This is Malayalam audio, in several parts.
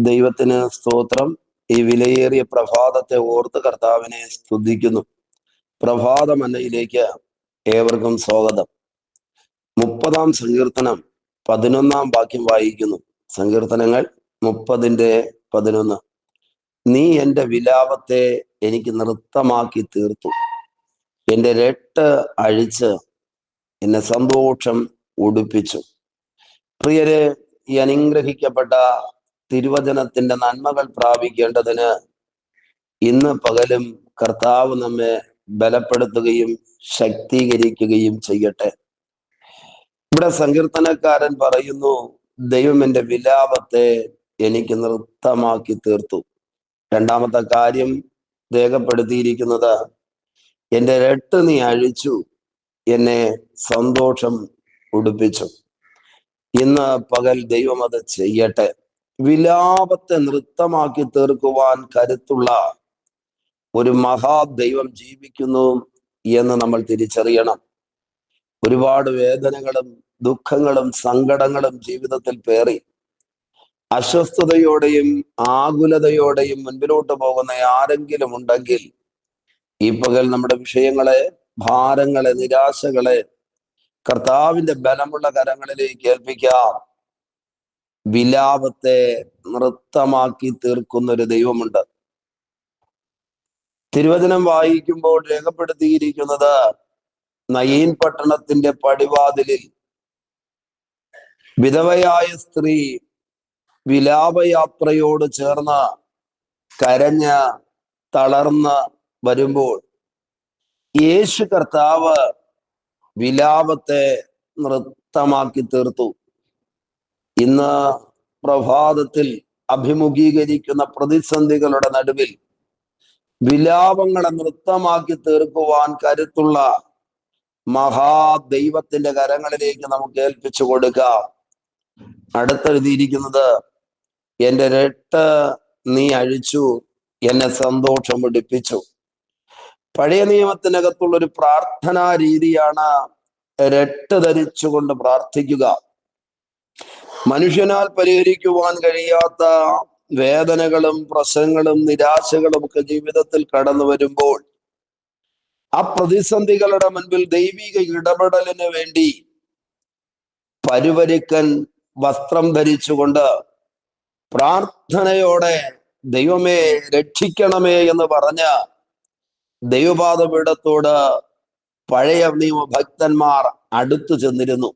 ദൈവത്തിന് സ്തോത്രം. ഈ വിലയേറിയ പ്രഭാതത്തെ ഓർത്ത് കർത്താവിനെ സ്തുതിക്കുന്നു. പ്രഭാത മന്നയിലേക്ക് ഏവർക്കും സ്വാഗതം. മുപ്പതാം സങ്കീർത്തനം പതിനൊന്നാം വാക്യം വായിക്കുന്നു. സങ്കീർത്തനങ്ങൾ മുപ്പതിന്റെ പതിനൊന്ന്. നീ എന്റെ വിലാപത്തെ എനിക്ക് നൃത്തമാക്കി തീർത്തു. എന്റെ രട്ട് അഴിച്ച് എന്നെ സന്തോഷം ഉടുപ്പിച്ചു. പ്രിയരെ ഈ അനുഗ്രഹിക്കപ്പെട്ട തിരുവചനത്തിന്റെ നന്മകൾ പ്രാപിക്കേണ്ടതിന് ഇന്ന് പകലും കർത്താവ് നമ്മെ ബലപ്പെടുത്തുകയും ശക്തീകരിക്കുകയും ചെയ്യട്ടെ. ഇവിടെ സങ്കീർത്തനക്കാരൻ പറയുന്നു ദൈവം എന്റെ വിലാപത്തെ എനിക്ക് നൃത്തമാക്കി തീർത്തു. രണ്ടാമത്തെ കാര്യം രേഖപ്പെടുത്തിയിരിക്കുന്നത് എന്റെ രട്ട് നീ അഴിച്ചു എന്നെ സന്തോഷം ഉടുപ്പിച്ചു. ഇന്ന് പകൽ ദൈവം അത് ചെയ്യട്ടെ. വിലാപത്തെ നൃത്തമാക്കി തീർക്കുവാൻ കരുത്തുള്ള ഒരു മഹാദൈവം ജീവിക്കുന്നു എന്ന് നമ്മൾ തിരിച്ചറിയണം. ഒരുപാട് വേദനകളും ദുഃഖങ്ങളും സങ്കടങ്ങളും ജീവിതത്തിൽ പേറി. അസ്വസ്ഥതയോടെയും ആകുലതയോടെയും മുൻപിലോട്ട് പോകുന്ന ആരെങ്കിലും ഉണ്ടെങ്കിൽ ഈ പകൽ നമ്മുടെ വിഷയങ്ങളെ ഭാരങ്ങളെ നിരാശകളെ കർത്താവിന്റെ ബലമുള്ള കരങ്ങളിലേക്ക് ഏൽപ്പിക്കാം. വിലാപത്തെ നൃത്തമാക്കി തീർക്കുന്ന ഒരു ദൈവമുണ്ട്. തിരുവചനം വായിക്കുമ്പോൾ രേഖപ്പെടുത്തിയിരിക്കുന്നത് നയീൻ പട്ടണത്തിന്റെ പടിവാതിലിൽ വിധവയായ സ്ത്രീ വിലാപയാത്രയോട് ചേർന്ന് കരഞ്ഞ് തളർന്ന് വരുമ്പോൾ യേശു കർത്താവ് വിലാപത്തെ നൃത്തമാക്കി തീർത്തു. ഇന്ന് പ്രഭാതത്തിൽ അഭിമുഖീകരിക്കുന്ന പ്രതിസന്ധികളുടെ നടുവിൽ വിലാപങ്ങളെ നൃത്തമാക്കി തീർക്കുവാൻ കരുത്തുള്ള മഹാദൈവത്തിന്റെ കരങ്ങളിലേക്ക് നമുക്ക് ഏൽപ്പിച്ചു കൊടുക്കാം. അടുത്തെഴുതിയിരിക്കുന്നത് എന്റെ രട്ട് നീ അഴിച്ചു എന്നെ സന്തോഷം പിടിപ്പിച്ചു പഴയ നിയമത്തിനകത്തുള്ള ഒരു പ്രാർത്ഥനാ രീതിയാണ് രട്ട് ധരിച്ചുകൊണ്ട് പ്രാർത്ഥിക്കുക. മനുഷ്യനാൽ പരിഹരിക്കുവാൻ കഴിയാത്ത വേദനകളും പ്രശ്നങ്ങളും നിരാശകളും ഒക്കെ ജീവിതത്തിൽ കടന്നു വരുമ്പോൾ ആ പ്രതിസന്ധികളുടെ മുൻപിൽ ദൈവിക ഇടപെടലിന് വേണ്ടി പരുവരിക്കൻ വസ്ത്രം ധരിച്ചുകൊണ്ട് പ്രാർത്ഥനയോടെ ദൈവമേ രക്ഷിക്കണമേ എന്ന് പറഞ്ഞ ദൈവപാദപീഠത്തോട് പഴയ നിയമ ഭക്തന്മാർ അടുത്തു ചെന്നിരുന്നു.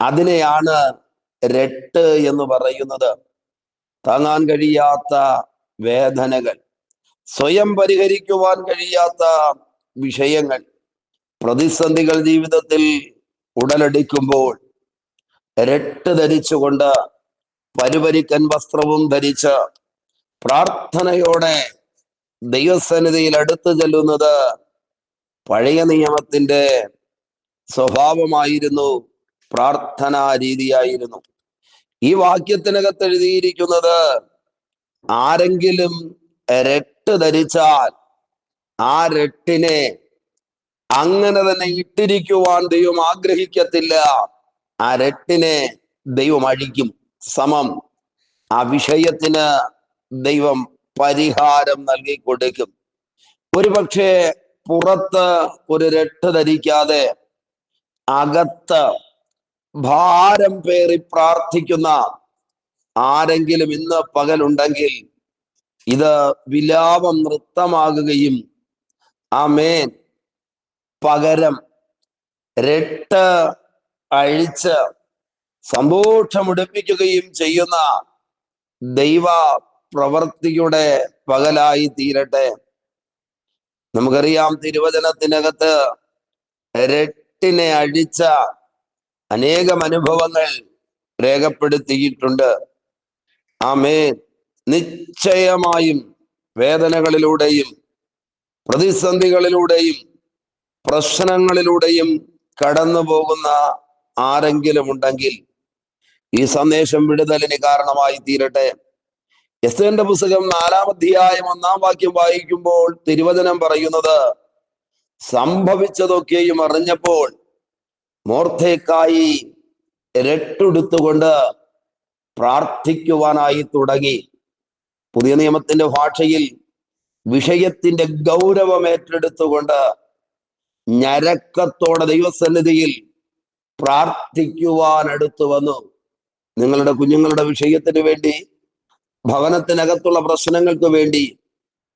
അതിനെയാണ് രട്ട് എന്ന് പറയുന്നത് താങ്ങാൻ കഴിയാത്ത വേദനകൾ സ്വയം പരിഹരിക്കുവാൻ കഴിയാത്ത വിഷയങ്ങൾ പ്രതിസന്ധികൾ ജീവിതത്തിൽ ഉടലെടുക്കുമ്പോൾ രട്ട് ധരിച്ചുകൊണ്ട് പരുപരിക്കൻ വസ്ത്രവും ധരിച്ച് പ്രാർത്ഥനയോടെ ദൈവസന്നിധിയിൽ അടുത്തു ചെല്ലുന്നത് പഴയ നിയമത്തിന്റെ സ്വഭാവമായിരുന്നു. പ്രാർത്ഥനാ രീതിയായിരുന്നു ഈ വാക്യത്തിനകത്ത് എഴുതിയിരിക്കുന്നത് ആരെങ്കിലും രട്ട് ധരിച്ചാൽ ആ രട്ടിനെ അങ്ങനെ തന്നെ ഇട്ടിരിക്കുവാൻ ദൈവം ആഗ്രഹിക്കത്തില്ല. ആ രട്ടിനെ ദൈവം അഴിക്കും. സമം. ആ വിഷയത്തിന് ദൈവം പരിഹാരം നൽകി കൊടുക്കും. ഒരുപക്ഷെ പുറത്ത് ഒരു രട്ട് ധരിക്കാതെ അകത്ത് ഭാരം പേറി പ്രാർത്ഥിക്കുന്ന ആരെങ്കിലും ഇന്ന് പകലുണ്ടെങ്കിൽ ഇത് വിലാപം നൃത്തമാകുകയും ആമേൻ. പകരം രട്ട് അഴിച്ച് സന്തോഷമുടിപ്പിക്കുകയും ചെയ്യുന്ന ദൈവ പ്രവർത്തിയുടെ പകലായി തീരട്ടെ. നമുക്കറിയാം തിരുവചനത്തിനകത്ത് രട്ടിനെ അഴിച്ച അനേകം അനുഭവങ്ങൾ രേഖപ്പെടുത്തിയിട്ടുണ്ട്. ആമേൻ. നിശ്ചയമായും വേദനകളിലൂടെയും പ്രതിസന്ധികളിലൂടെയും പ്രശ്നങ്ങളിലൂടെയും കടന്നു പോകുന്ന ആരെങ്കിലും ഉണ്ടെങ്കിൽ ഈ സന്ദേശം വിടുതലിന് കാരണമായി തീരട്ടെ. എസ്തേന്റെ പുസ്തകം നാലാം അധ്യായം ഒന്നാം വാക്യം വായിക്കുമ്പോൾ തിരുവചനം പറയുന്നത് സംഭവിച്ചതൊക്കെയും അറിഞ്ഞപ്പോൾ മോർത്തേക്കായി രട്ടെടുത്തുകൊണ്ട് പ്രാർത്ഥിക്കുവാനായി തുടങ്ങി. പുതിയ നിയമത്തിന്റെ ഭാഷയിൽ വിഷയത്തിന്റെ ഗൗരവം ഏറ്റെടുത്തുകൊണ്ട് ഞരക്കത്തോടെ ദൈവസന്നിധിയിൽ പ്രാർത്ഥിക്കുവാൻ അടുത്തു വന്നു. നിങ്ങളുടെ കുഞ്ഞുങ്ങളുടെ വിഷയത്തിന് വേണ്ടി ഭവനത്തിനകത്തുള്ള പ്രശ്നങ്ങൾക്ക് വേണ്ടി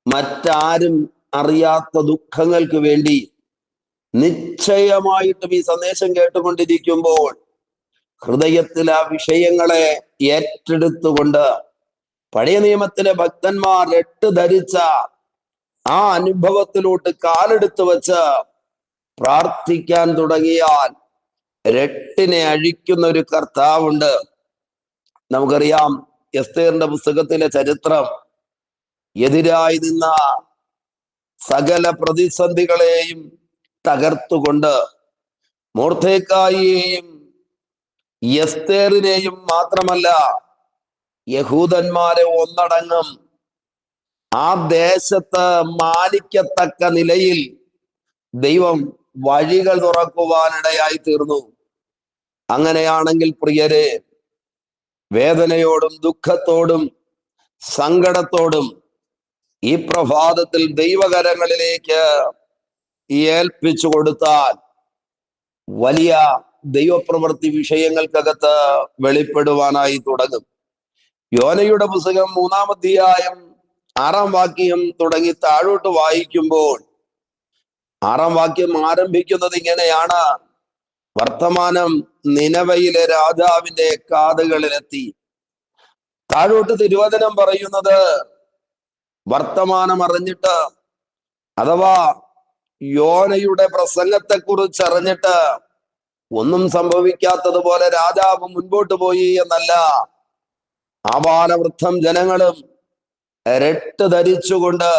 മറ്റാരും അറിയാത്ത ദുഃഖങ്ങൾക്ക് വേണ്ടി നിശ്ചയമായിട്ടും ഈ സന്ദേശം കേട്ടുകൊണ്ടിരിക്കുമ്പോൾ ഹൃദയത്തിൽ ആ വിഷയങ്ങളെ ഏറ്റെടുത്തുകൊണ്ട് പഴയ നിയമത്തിലെ ഭക്തന്മാർ എട്ട് ധരിച്ച ആ അനുഭവത്തിലോട്ട് കാലെടുത്ത് വെച്ച് പ്രാർത്ഥിക്കാൻ തുടങ്ങിയാൽ രട്ടിനെ അഴിക്കുന്ന ഒരു കർത്താവുണ്ട്. നമുക്കറിയാം എസ്തേറിന്റെ പുസ്തകത്തിലെ ചരിത്രം എതിരായി നിന്ന സകല പ്രതിസന്ധികളെയും തകർത്തുകൊണ്ട് മോർത്തേക്കായിയെയും എസ്തേറിനെയും മാത്രമല്ല യഹൂദന്മാരെ ഒന്നടങ്ങും ആ ദേശത്ത് മാനിക്കത്തക്ക നിലയിൽ ദൈവം വഴികൾ തുറക്കുവാനിടയായി തീർന്നു. അങ്ങനെയാണെങ്കിൽ പ്രിയരെ വേദനയോടും ദുഃഖത്തോടും സങ്കടത്തോടും ഈ പ്രഭാതത്തിൽ ദൈവകരങ്ങളിലേക്ക് ഏൽപ്പിച്ചു കൊടുത്താൽ വലിയ ദൈവപ്രവൃത്തി വിഷയങ്ങൾക്കകത്ത് വെളിപ്പെടുവാനായി തുടങ്ങും. യോനയുടെ പുസ്തകം മൂന്നാമധ്യായം ആറാം വാക്യം തുടങ്ങി താഴോട്ട് വായിക്കുമ്പോൾ ആറാം വാക്യം ആരംഭിക്കുന്നത് ഇങ്ങനെയാണ്. വർത്തമാനം നിലവയിലെ രാജാവിന്റെ കാതുകളിലെത്തി. താഴോട്ട് തിരുവചനം പറയുന്നത് വർത്തമാനം അറിഞ്ഞിട്ട് അഥവാ യോനയുടെ പ്രസംഗത്തെ കുറിച്ച് അറിഞ്ഞിട്ട് ഒന്നും സംഭവിക്കാത്തതുപോലെ രാജാവ് മുൻപോട്ട് പോയി എന്നല്ല. ആപാലവൃദ്ധം ജനങ്ങളും രട്ട് ധരിച്ചുകൊണ്ട്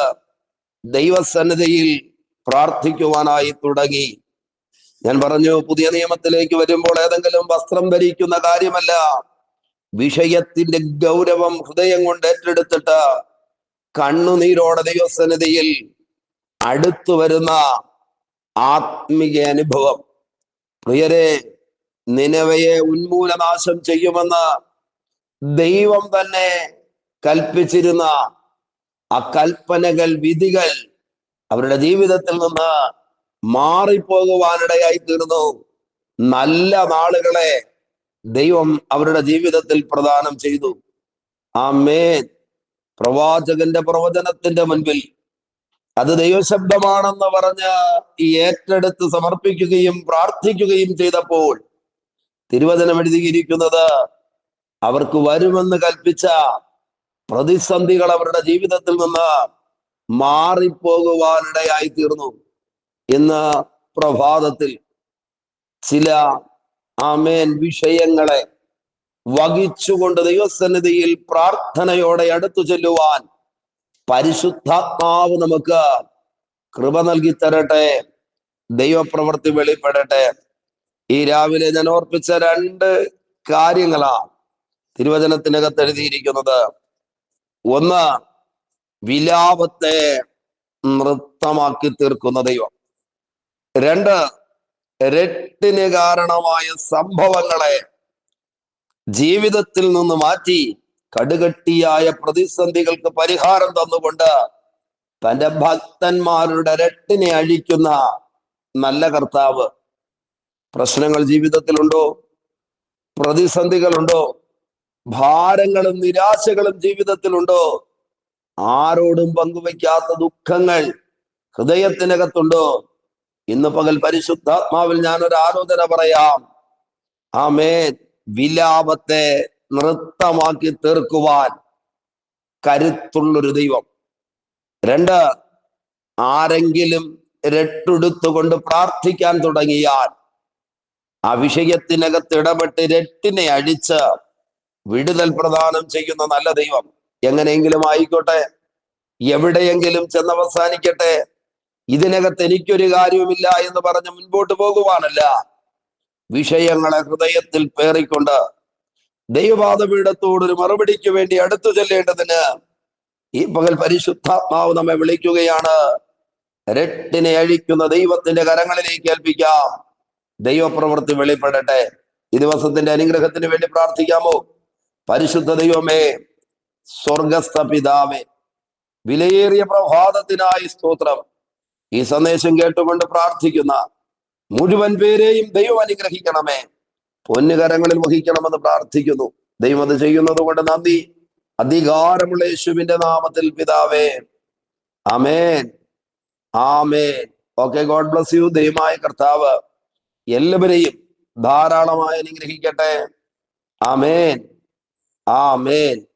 ദൈവസന്നിധിയിൽ പ്രാർത്ഥിക്കുവാനായി തുടങ്ങി. ഞാൻ പറഞ്ഞു പുതിയ നിയമത്തിലേക്ക് വരുമ്പോൾ ഏതെങ്കിലും വസ്ത്രം ധരിക്കുന്ന കാര്യമല്ല. വിഷയത്തിന്റെ ഗൗരവം ഹൃദയം കൊണ്ട് ഏറ്റെടുത്തിട്ട് കണ്ണുനീരോടെ ദൈവസന്നിധിയിൽ അടുത്തു വരുന്ന ആത്മീയ അനുഭവം. പ്രിയരെ നിലവയെ ഉന്മൂലനാശം ചെയ്യുമെന്ന് ദൈവം തന്നെ കൽപ്പിച്ചിരുന്ന ആ കൽപ്പനകൾ വിധികൾ അവരുടെ ജീവിതത്തിൽ നിന്ന് മാറിപ്പോകുവാനിടയായി തീർന്നു. നല്ല നാളുകളെ ദൈവം അവരുടെ ജീവിതത്തിൽ പ്രദാനം ചെയ്തു. ആ മേൻ പ്രവാചകന്റെ പ്രവചനത്തിന്റെ മുൻപിൽ അത് ദൈവശബ്ദമാണെന്ന് പറഞ്ഞ് ഈ ഏറ്റെടുത്ത് സമർപ്പിക്കുകയും പ്രാർത്ഥിക്കുകയും ചെയ്തപ്പോൾ തിരുവചനം എഴുതിയിരിക്കുന്നത് അവർക്ക് വരുമെന്ന് കൽപ്പിച്ച പ്രതിസന്ധികൾ അവരുടെ ജീവിതത്തിൽ നിന്ന് മാറിപ്പോകുവാനിടയായി തീർന്നു ഇന്ന് പ്രഭാതത്തിൽ ചില ആമേൻ വിഷയങ്ങളെ വഹിച്ചുകൊണ്ട് ദൈവസന്നിധിയിൽ പ്രാർത്ഥനയോടെ അടുത്തു ചെല്ലുവാൻ പരിശുദ്ധാത്മാവ് നമുക്ക് കൃപ നൽകി തരട്ടെ. ദൈവപ്രവൃത്തി വെളിപ്പെടട്ടെ. ഈ രാവിലെ ഞാൻ ഓർപ്പിച്ച രണ്ട് കാര്യങ്ങളാണ് തിരുവചനത്തിനകത്ത് എഴുതിയിരിക്കുന്നത്. ഒന്ന് വിലാപത്തെ നൃത്തമാക്കി തീർക്കുന്ന ദൈവം. രണ്ട് രട്ടിന് കാരണമായ സംഭവങ്ങളെ ജീവിതത്തിൽ നിന്ന് മാറ്റി കടുകട്ടിയായ പ്രതിസന്ധികൾക്ക് പരിഹാരം തന്നുകൊണ്ട് തന്റെ ഭക്തന്മാരുടെ രട്ടിനെ അഴിക്കുന്ന നല്ല കർത്താവ്. പ്രശ്നങ്ങൾ ജീവിതത്തിലുണ്ടോ? പ്രതിസന്ധികളുണ്ടോ? ഭാരങ്ങളും നിരാശകളും ജീവിതത്തിലുണ്ടോ? ആരോടും പങ്കുവയ്ക്കാത്ത ദുഃഖങ്ങൾ ഹൃദയത്തിനകത്തുണ്ടോ? ഇന്ന് പകൽ പരിശുദ്ധാത്മാവിൽ ഞാൻ ഒരു ആലോചന പറയാം. ആമേൻ. വിലാപത്തെ നൃത്തമാക്കി തീർക്കുവാൻ കരുത്തുള്ളൊരു ദൈവം. രണ്ട് ആരെങ്കിലും രട്ടെടുത്തുകൊണ്ട് പ്രാർത്ഥിക്കാൻ തുടങ്ങിയാൽ ആ വിഷയത്തിനകത്ത് ഇടപെട്ട് രട്ടിനെ അഴിച്ച് വിടുതൽ പ്രദാനം ചെയ്യുന്ന നല്ല ദൈവം. എങ്ങനെയെങ്കിലും ആയിക്കോട്ടെ എവിടെയെങ്കിലും ചെന്നവസാനിക്കട്ടെ ഇതിനകത്ത് എനിക്കൊരു കാര്യവുമില്ല എന്ന് പറഞ്ഞ് മുൻപോട്ട് പോകുവാനല്ല. വിഷയങ്ങളെ ഹൃദയത്തിൽ പേറിക്കൊണ്ട് ദൈവപാദപീഠത്തോടൊരു മറുപടിക്ക് വേണ്ടി അടുത്തു ചെല്ലേണ്ടതിന് ഈ പകൽ പരിശുദ്ധാത്മാവ് നമ്മെ വിളിക്കുകയാണ്. രട്ടിനെ അഴിക്കുന്ന ദൈവത്തിന്റെ കരങ്ങളിലേക്ക് ഏൽപ്പിക്കാം. ദൈവപ്രവൃത്തി വെളിപ്പെടട്ടെ. ഈ ദിവസത്തിന്റെ അനുഗ്രഹത്തിന് വേണ്ടി പ്രാർത്ഥിക്കാമോ? പരിശുദ്ധ ദൈവമേ സ്വർഗസ്ഥ പിതാവേ വിലയേറിയ പ്രഭാതത്തിനായി സ്തോത്രം. ഈ സന്ദേശം കേട്ടുകൊണ്ട് പ്രാർത്ഥിക്കുന്ന മുഴുവൻ പേരെയും ദൈവം അനുഗ്രഹിക്കണമേ. പൊന്നുകരങ്ങളിൽ വഹിക്കണമെന്ന് പ്രാർത്ഥിക്കുന്നു. ദൈവം അത് ചെയ്യുന്നത് കൊണ്ട് നന്ദി. അധികാരമുള്ള യേശുവിന്റെ നാമത്തിൽ പിതാവേ. Amen amen. Okay God bless you. ദൈവമായ കർത്താവ് എല്ലാവരെയും ധാരാളമായി അനുഗ്രഹിക്കട്ടെ. ആമേൻ. ആമേൻ.